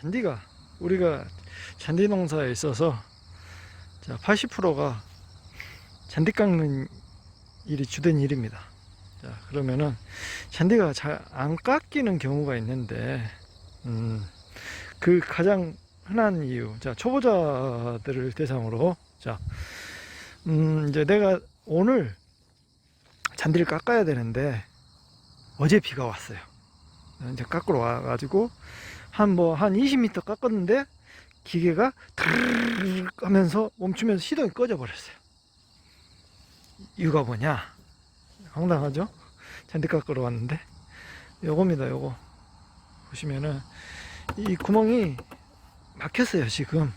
잔디가 우리가 잔디 농사에 있어서 자 80%가 잔디 깎는 일이 주된 일입니다. 자 그러면은 잔디가 잘 안 깎이는 경우가 있는데 음, 그 가장 흔한 이유 자 초보자들을 대상으로 자 음, 이제 내가 오늘 잔디를 깎아야 되는데 어제 비가 왔어요. 이제 깎으러 와가지고 한 뭐 한 20m 깎았는데 기계가 드르르 하면서 멈추면서 시동이 꺼져 버렸어요. 이유가 뭐냐? 황당하죠? 잔디 깎으러 왔는데 요겁니다. 요거 보시면은 이 구멍이 막혔어요 지금.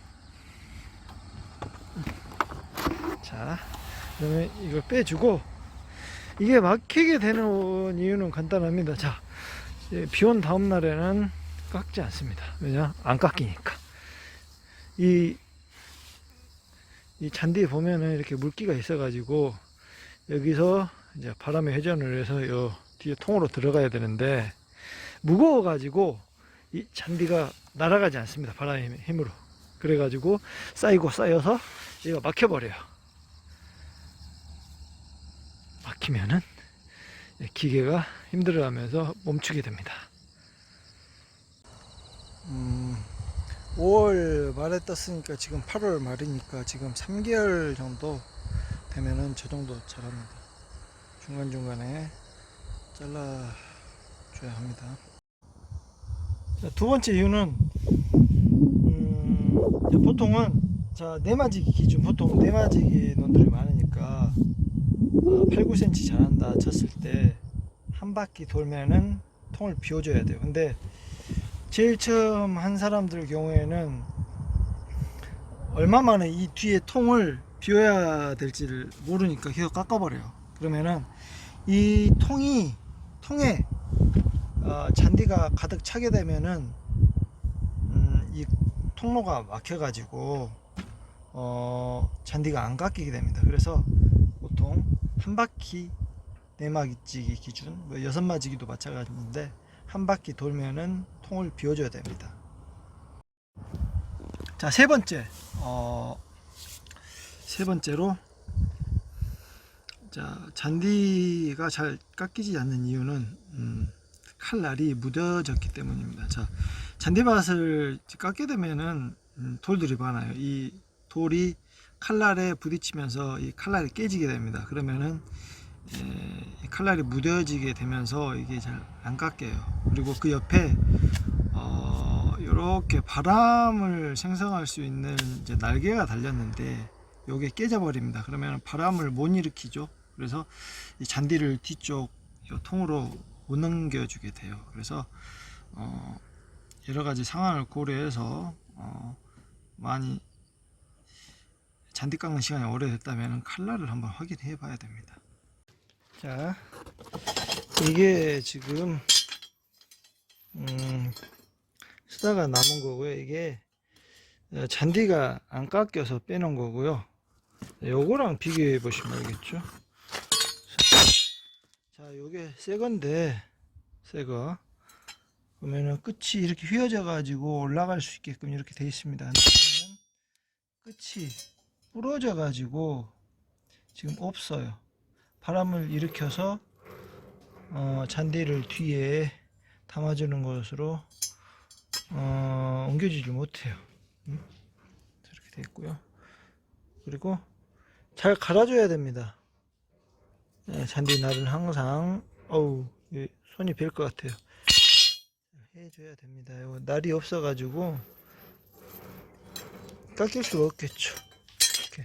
자, 그러면 이걸 빼주고 이게 막히게 되는 이유는 간단합니다. 자, 비 온 다음 날에는 깎지 않습니다. 왜냐? 안 깎이니까. 이, 이 잔디에 보면은 이렇게 물기가 있어가지고 여기서 이제 바람에 회전을 해서 요 뒤에 통으로 들어가야 되는데 무거워가지고 이 잔디가 날아가지 않습니다. 바람의 힘으로. 그래가지고 쌓이고 쌓여서 얘가 막혀버려요. 막히면은 기계가 힘들어하면서 멈추게 됩니다. 음, 5월 말에 떴으니까 지금 8월 말이니까 지금 3개월 정도 되면은 저 정도 자랍니다. 중간중간에 잘라줘야 합니다. 자, 두 번째 이유는 음, 보통은 자 네마지기 기준 보통 네마지기 놈들이 많으니까 어, 8, 9cm 자란다 쳤을 때 한 바퀴 돌면은 통을 비워줘야 돼요. 근데 제일 처음 한 사람들 경우에는 얼마 만에 이 뒤에 통을 비워야 될지를 모르니까 계속 깎아버려요. 그러면은 이 통이 통에 어, 잔디가 가득 차게 되면은 음, 이 통로가 막혀가지고 어, 잔디가 안 깎이게 됩니다. 그래서 보통 한 바퀴 네마지기 기준, 뭐 여섯 마지기도 마찬가지인데 한 바퀴 돌면은 통을 비워줘야 됩니다. 자, 세 번째, 어, 세 번째로, 자, 잔디가 잘 깎이지 않는 이유는, 음, 칼날이 무뎌졌기 때문입니다. 자, 잔디밭을 깎게 되면은, 음, 돌들이 많아요. 이 돌이 칼날에 부딪히면서 이 칼날이 깨지게 됩니다. 그러면은, 칼날이 무뎌지게 되면서 이게 잘 안 깎여요. 그리고 그 옆에 어, 이렇게 바람을 생성할 수 있는 이제 날개가 달렸는데 요게 깨져 버립니다. 그러면 바람을 못 일으키죠. 그래서 이 잔디를 뒤쪽 요 통으로 못 넘겨주게 돼요. 그래서 어, 여러 가지 상황을 고려해서 어, 많이 잔디 깎는 시간이 오래됐다면 칼날을 한번 확인해 봐야 됩니다. 자, 이게 지금 음, 쓰다가 남은 거고요. 이게 어, 잔디가 안 깎여서 빼놓은 거고요. 요거랑 비교해 보시면 알겠죠. 자, 요게 새 건데, 새 거. 보면은 끝이 이렇게 휘어져 가지고 올라갈 수 있게끔 이렇게 돼 있습니다. 끝이 부러져 가지고 지금 없어요. 바람을 일으켜서 어, 잔디를 뒤에 담아주는 것으로 어, 옮겨지지 못해요. 음? 이렇게 돼 있고요. 그리고 잘 갈아줘야 됩니다. 네, 잔디 날은 항상 어우 이 손이 벨것 같아요. 해줘야 됩니다. 날이 없어가지고 깎일 수가 없겠죠. 이렇게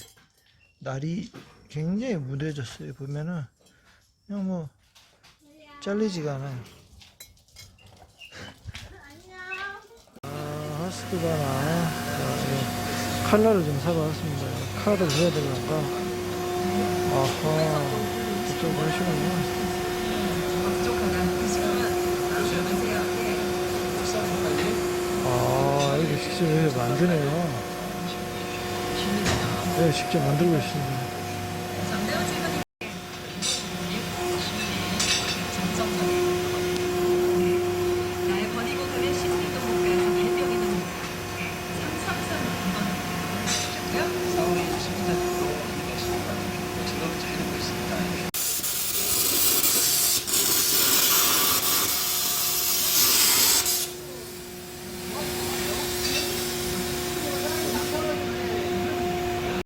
날이 굉장히 무뎌졌어요. 보면은 그냥 뭐 잘리지가 않아요. 아, 하스크바나 자, 예. 칼날을 좀 사고 왔습니다. 칼을 해야 되려까 아하 이쪽 보시군요. 아 이거 직접 왜 만드네요. 네, 직접 만들고 있습니다.